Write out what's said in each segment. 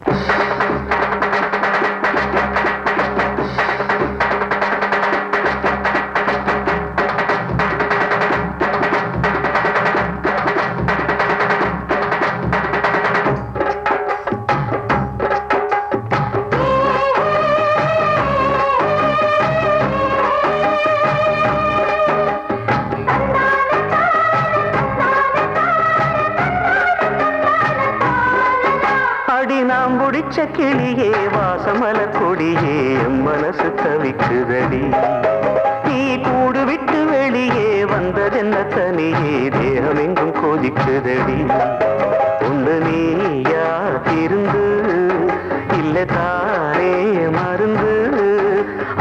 அடி நாம் முடிச்ச கிளியே வாசமல கொடியே என் மனசு தவிக்குதடி நீ கூடு விட்டு வெளியே வந்ததென்ன தனியே தேகம் எங்கும் கொதிக்குதடி ஒன்று நீயா இருந்து இல்லை தானே மருந்து.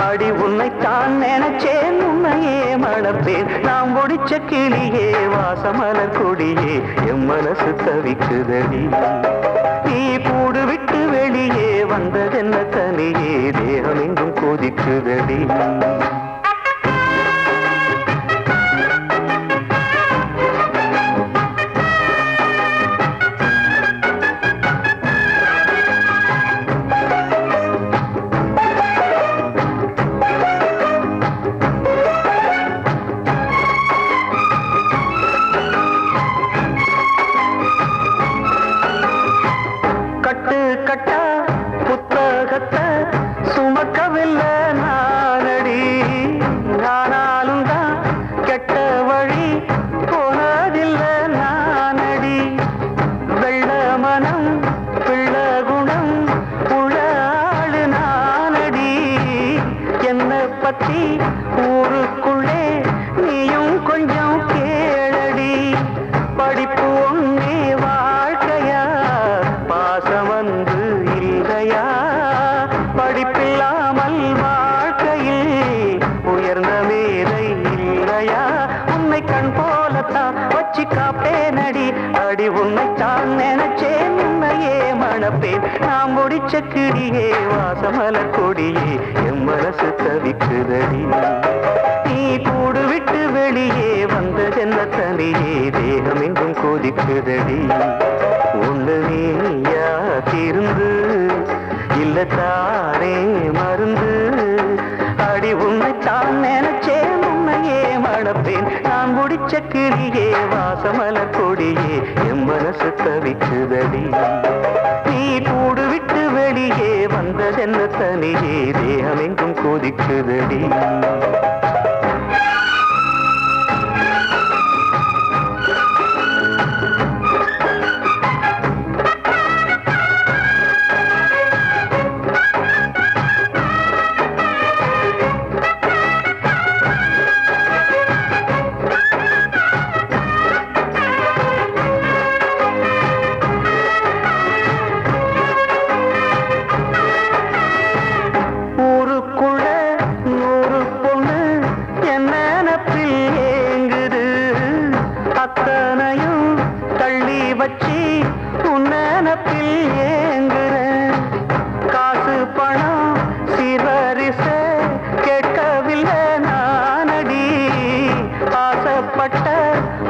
அடி உன்னைத்தான் நினைச்சேன் உன்னையே மணப்பேன். நாம் முடிச்ச கிளியே வாசமல கொடியே எம் மனசு தவிக்குதடி தனியே வந்ததென்ன தனியே? தேகம் எங்கும் கொதிக்குதடி. ஊருக்குள்ளே நீயும் கொஞ்சம் கேளடி. படிப்பு ஒன்னே வாழ்க்கையா? பாசம் வந்து இல்லையா படிப்பில்லாமல் வாழ்க்கையில் உயர்ந்த மேலை இல்லையா? உன்னை கண் போலத்தான் வச்சு காப்பே நடி அடி உன்னைத்தான் நினைச்சேன் மணப்பேன் நாம் முடிச்ச கிடியே வாசமல கொடியே என் மனசு தவிக்குதடி. நீ கூடு விட்டு வெளியே வந்த வந்ததென்ன தனியே தேகம் எங்கும் கொதிக்குதடி. ஒன்று நீயா திருந்து இல்ல தானே மருந்து. அடி உன்னை தான் நினைச்சே உன்னையே மணப்பேன். நான் முடிச்ச கிளியே வாசமல கொடியே என் மனசு தவிக்குதடி. நீ கூடு விட்டு வெளியே வந்ததென்ன தனியே தேகமெங்கும் கொதிக்குதடி.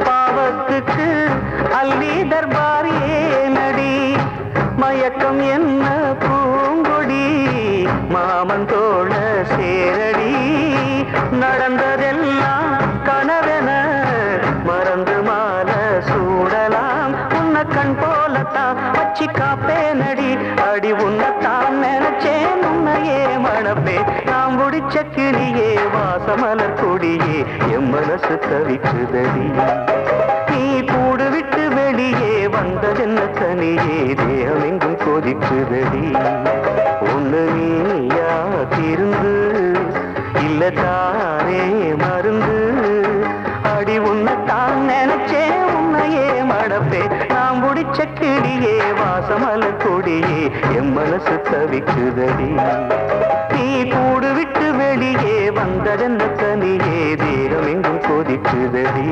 பாவத்துக்கு அள்ளி தர்பாரியே நடி. மயக்கம் என்ன பூங்கொடி? மாமன் தோழ சேரடி. நடந்ததெல்லாம் கனவென நாம் வாசமலர் கொடியே என் மனசு தவிக்குதடி. நீ கூடு விட்டு வெளியே வந்த ஜென்ன தனியே தேகம் எங்கும் கொதிக்குதடி. ஒன்று நீயா திருந்து இல்ல தானே மருந்து. அடி உன்னைத்தான் நினைச்சே உன்னையே மடப்பே நாம் முடிச்ச கிளியே வாசமல கொடியே என் மனசு தவிக்குதடி. நீ கூடு வழியே வெளியே வந்ததென்ன தனியே தேகம் எங்கும் கொதிக்குதடி